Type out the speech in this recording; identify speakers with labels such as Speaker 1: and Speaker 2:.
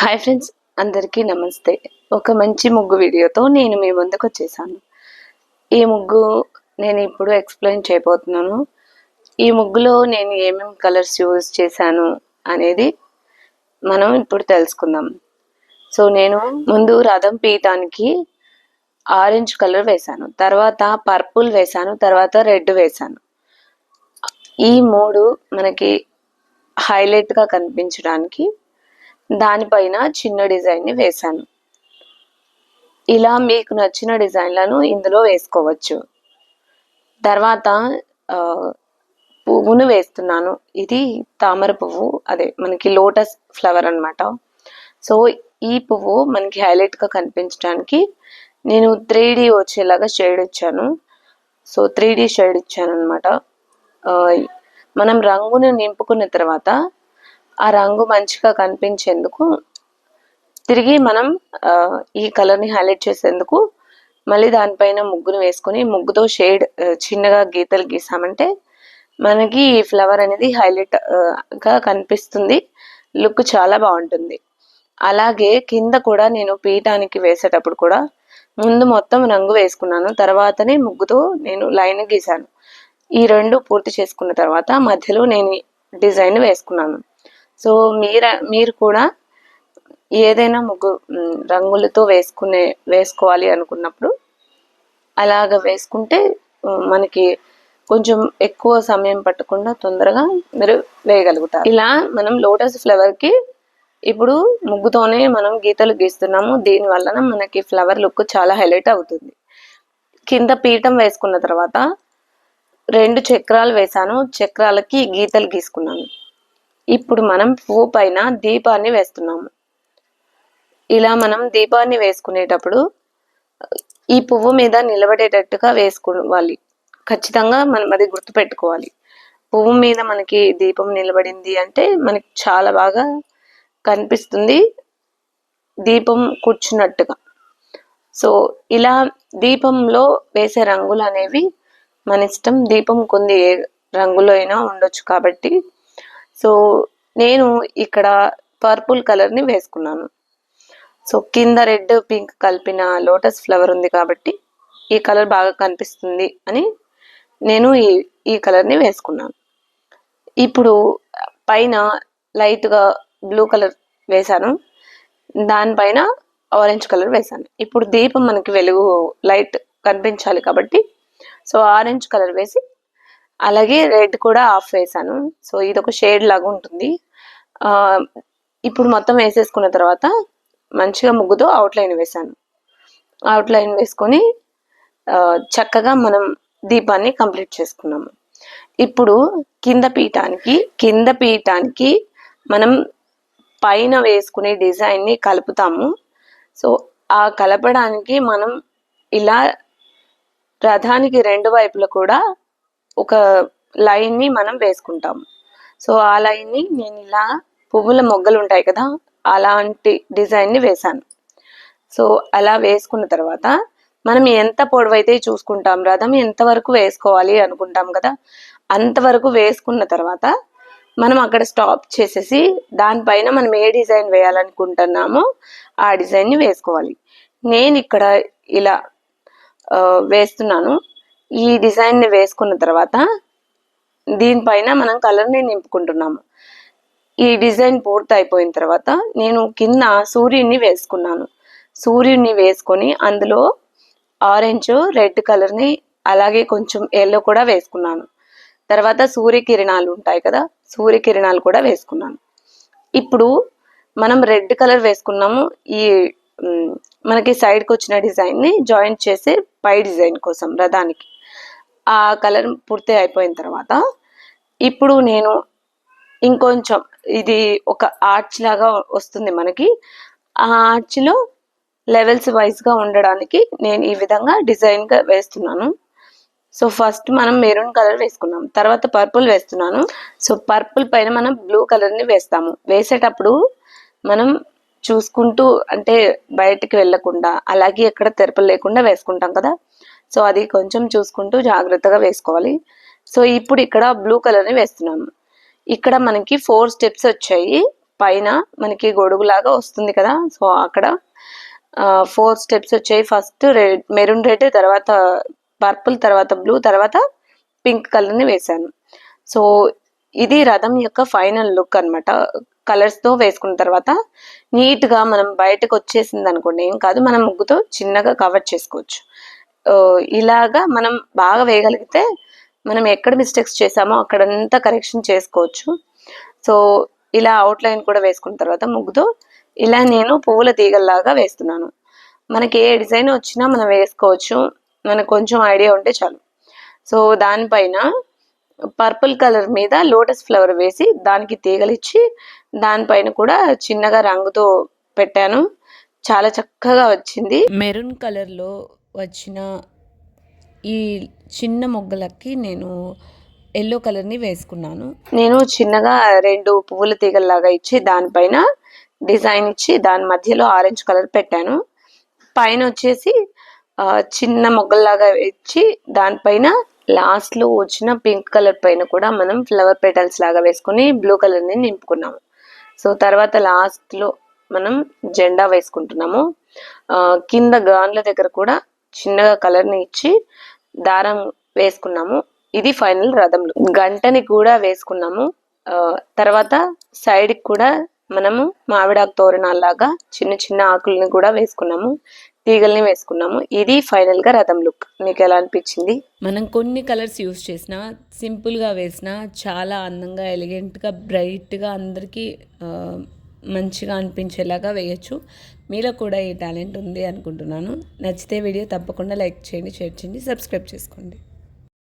Speaker 1: Hi friends అందరికీ నమస్తే. ఒక మంచి ముగ్గు వీడియోతో నేను మీ ముందుకు వచ్చేసాను. ఈ ముగ్గు నేను ఇప్పుడు ఎక్స్ప్లెయిన్ చేయబోతున్నాను. ఈ ముగ్గులో నేను ఏమేమి కలర్స్ యూజ్ చేశాను అనేది మనం ఇప్పుడు తెలుసుకుందాం. సో నేను ముందు రథం పీయటానికి ఆరెంజ్ కలర్ వేశాను. తర్వాత పర్పుల్ వేశాను. తర్వాత రెడ్ వేశాను. ఈ మూడు మనకి హైలైట్గా కనిపించడానికి దానిపైన చిన్న డిజైన్ని వేశాను. ఇలా మీకు నచ్చిన డిజైన్లను ఇందులో వేసుకోవచ్చు. తర్వాత పువ్వును వేస్తున్నాను. ఇది తామర పువ్వు. అదే మనకి లోటస్ ఫ్లవర్ అనమాట సో ఈ పువ్వు మనకి హైలైట్గా కనిపించడానికి నేను త్రీ డి వచ్చేలాగా షేడ్ ఇచ్చాను. సో త్రీ డి షేడ్ ఇచ్చాను అనమాట మనం రంగును నింపుకున్న తర్వాత ఆ రంగు మంచిగా కనిపించేందుకు తిరిగి మనం ఈ కలర్ని హైలైట్ చేసేందుకు మళ్ళీ దానిపైన ముగ్గును వేసుకొని ముగ్గుతో షేడ్ చిన్నగా గీతలు గీసామంటే మనకి ఈ ఫ్లవర్ అనేది హైలైట్గా కనిపిస్తుంది. లుక్ చాలా బాగుంటుంది. అలాగే కింద కూడా నేను పీఠానికి వేసేటప్పుడు కూడా ముందు మొత్తం రంగు వేసుకున్నాను. తర్వాతనే ముగ్గుతో నేను లైన్ గీశాను ఈ రెండు పూర్తి చేసుకున్న తర్వాత మధ్యలో నేను డిజైన్ వేసుకున్నాను. సో మీర మీరు కూడా ఏదైనా ముగ్గు రంగులతో వేసుకునే వేసుకోవాలి అనుకున్నప్పుడు అలాగ వేసుకుంటే మనకి కొంచెం ఎక్కువ సమయం పట్టకుండా తొందరగా మీరు వేయగలుగుతారు. ఇలా మనం లోటస్ ఫ్లవర్కి ఇప్పుడు ముగ్గుతోనే మనం గీతలు గీస్తున్నాము. దీని వలన మనకి ఫ్లవర్ లుక్ చాలా హైలైట్ అవుతుంది. కింద పీఠం వేసుకున్న తర్వాత రెండు చక్రాలు వేసాను చక్రాలకి గీతలు గీసుకున్నాను. ఇప్పుడు మనం పువ్వు పైన దీపాన్ని వేస్తున్నాము. ఇలా మనం దీపాన్ని వేసుకునేటప్పుడు ఈ పువ్వు మీద నిలబడేటట్టుగా వేసుకోవాలి. ఖచ్చితంగా మనం అది గుర్తుపెట్టుకోవాలి. పువ్వు మీద మనకి దీపం నిలబడింది అంటే మనకి చాలా బాగా కనిపిస్తుంది దీపం కూర్చున్నట్టుగా. సో ఇలా దీపంలో వేసే రంగులు అనేవి మన ఇష్టం. దీపం కొన్ని ఏ రంగులో అయినా ఉండొచ్చు కాబట్టి సో నేను ఇక్కడ పర్పుల్ కలర్ని వేసుకున్నాను. సో కింద రెడ్ పింక్ కలిపిన లోటస్ ఫ్లవర్ ఉంది కాబట్టి ఈ కలర్ బాగా కనిపిస్తుంది అని నేను ఈ ఈ కలర్ని వేసుకున్నాను. ఇప్పుడు పైన లైట్గా బ్లూ కలర్ వేశాను. దానిపైన ఆరెంజ్ కలర్ వేశాను. ఇప్పుడు దీపం మనకి వెలుగు లైట్ కనిపించాలి కాబట్టి సో ఆరెంజ్ కలర్ వేసి అలాగే రెడ్ కూడా ఆఫ్ వేసాను. సో ఇది ఒక షేడ్ లాగా ఉంటుంది. ఇప్పుడు మొత్తం వేసేసుకున్న తర్వాత మంచిగా ముగ్గుతో అవుట్లైన్ వేసాను. అవుట్లైన్ వేసుకొని చక్కగా మనం దీపాన్ని కంప్లీట్ చేసుకున్నాము. ఇప్పుడు కింద పీఠానికి కింద పీఠానికి మనం పైన వేసుకునే డిజైన్ని కలుపుతాము. సో ఆ కలపడానికి మనం ఇలా రథానికి రెండు వైపులా కూడా ఒక లైన్ని మనం వేసుకుంటాము. సో ఆ లైన్ని నేను ఇలా పువ్వుల మొగ్గలు ఉంటాయి కదా అలాంటి డిజైన్ని వేశాను. సో అలా వేసుకున్న తర్వాత మనం ఎంత పొడవైతే చూసుకుంటాం రథం ఎంతవరకు వేసుకోవాలి అనుకుంటాం కదా అంతవరకు వేసుకున్న తర్వాత మనం అక్కడ స్టాప్ చేసేసి దానిపైన మనం ఏ డిజైన్ వేయాలనుకుంటున్నామో ఆ డిజైన్ని వేసుకోవాలి. నేను ఇక్కడ ఇలా వేస్తున్నాను. ఈ డిజైన్ని వేసుకున్న తర్వాత దీనిపైన మనం కలర్ని నింపుకుంటున్నాము. ఈ డిజైన్ పూర్తి అయిపోయిన తర్వాత నేను కింద సూర్యుడిని వేసుకున్నాను. సూర్యుడిని వేసుకొని అందులో ఆరెంజ్ రెడ్ కలర్ని అలాగే కొంచెం ఎల్లో కూడా వేసుకున్నాను. తర్వాత సూర్యకిరణాలు ఉంటాయి కదా సూర్యకిరణాలు కూడా వేసుకున్నాను. ఇప్పుడు మనం రెడ్ కలర్ వేసుకున్నాము. ఈ మనకి సైడ్కి వచ్చిన డిజైన్ని జాయింట్ చేసే పై డిజైన్ కోసం రథానికి. ఆ కలర్ పూర్తి అయిపోయిన తర్వాత ఇప్పుడు నేను ఇంకొంచెం ఇది ఒక ఆర్చ్ లాగా వస్తుంది మనకి. ఆ ఆర్చ్లో లెవెల్స్ వైజ్గా ఉండడానికి నేను ఈ విధంగా డిజైన్గా వేస్తున్నాను. సో ఫస్ట్ మనం మెరూన్ కలర్ వేసుకున్నాం. తర్వాత పర్పుల్ వేస్తున్నాను. సో పర్పుల్ పైన మనం బ్లూ కలర్ని వేస్తాము. వేసేటప్పుడు మనం చూసుకుంటూ అంటే బయటికి వెళ్ళకుండా అలాగే ఎక్కడ తెరపలు లేకుండా వేసుకుంటాం కదా. సో అది కొంచెం చూసుకుంటూ జాగ్రత్తగా వేసుకోవాలి. సో ఇప్పుడు ఇక్కడ బ్లూ కలర్ని వేస్తున్నాము ఇక్కడ మనకి ఫోర్ స్టెప్స్ వచ్చాయి. పైన మనకి గొడుగులాగా వస్తుంది కదా. సో అక్కడ ఫోర్ స్టెప్స్ వచ్చాయి. ఫస్ట్ రెడ్ మెరూన్ రెడ్ తర్వాత పర్పుల్ తర్వాత బ్లూ తర్వాత పింక్ కలర్ని వేశాను. సో ఇది రథం యొక్క ఫైనల్ లుక్ అనమాట కలర్స్తో వేసుకున్న తర్వాత నీట్గా మనం బయటకు వచ్చేసింది అనుకోండి ఏం కాదు. మనం ముగ్గుతో చిన్నగా కవర్ చేసుకోవచ్చు. ఇలాగా మనం బాగా వేయగలిగితే మనం ఎక్కడ మిస్టేక్స్ చేసామో అక్కడంతా కరెక్షన్ చేసుకోవచ్చు. సో ఇలా అవుట్లైన్ కూడా వేసుకున్న తర్వాత ముగ్గుతో ఇలా నేను పువ్వుల తీగల్లాగా వేస్తున్నాను. మనకి ఏ డిజైన్ వచ్చినా మనం వేసుకోవచ్చు. మనకు కొంచెం ఐడియా ఉంటే చాలు. సో దానిపైన పర్పుల్ కలర్ మీద లోటస్ ఫ్లవర్ వేసి దానికి తీగలిచ్చి దానిపైన కూడా చిన్నగా రంగుతో పెట్టాను. చాలా చక్కగా వచ్చింది.
Speaker 2: మెరూన్ కలర్లో వచ్చిన ఈ చిన్న మొగ్గలకి నేను ఎల్లో కలర్ని వేసుకున్నాను.
Speaker 1: నేను చిన్నగా రెండు పువ్వుల తీగల్లాగా ఇచ్చి దానిపైన డిజైన్ ఇచ్చి దాని మధ్యలో ఆరెంజ్ కలర్ పెట్టాను. పైన వచ్చేసి చిన్న మొగ్గల్లాగా ఇచ్చి దానిపైన లాస్ట్లో వచ్చిన పింక్ కలర్ పైన కూడా మనం ఫ్లవర్ పెటల్స్ లాగా వేసుకుని బ్లూ కలర్ని నింపుకున్నాము. సో తర్వాత లాస్ట్లో మనం జెండా వేసుకుంటున్నాము. కింద గాన్ల దగ్గర కూడా చిన్నగా కలర్ని ఇచ్చి దారం వేసుకున్నాము. ఇది ఫైనల్ రథంలో. గంటని కూడా వేసుకున్నాము. తర్వాత సైడ్కి కూడా మనము మామిడాకు తోరణాల్లాగా చిన్న చిన్న ఆకుల్ని కూడా వేసుకున్నాము. తీగల్ని వేసుకున్నాము. ఇది ఫైనల్గా రథం లుక్ మీకు ఎలా అనిపించింది?
Speaker 2: మనం కొన్ని కలర్స్ యూస్ చేసినా సింపుల్గా వేసినా చాలా అందంగా ఎలిగెంట్గా బ్రైట్గా అందరికీ మంచిగా అనిపించేలాగా వేయచ్చు. మీలో కూడా ఈ టాలెంట్ ఉంది అనుకుంటున్నాను. నచ్చితే వీడియో తప్పకుండా లైక్ చేయండి షేర్ చేయండి సబ్స్క్రైబ్ చేసుకోండి.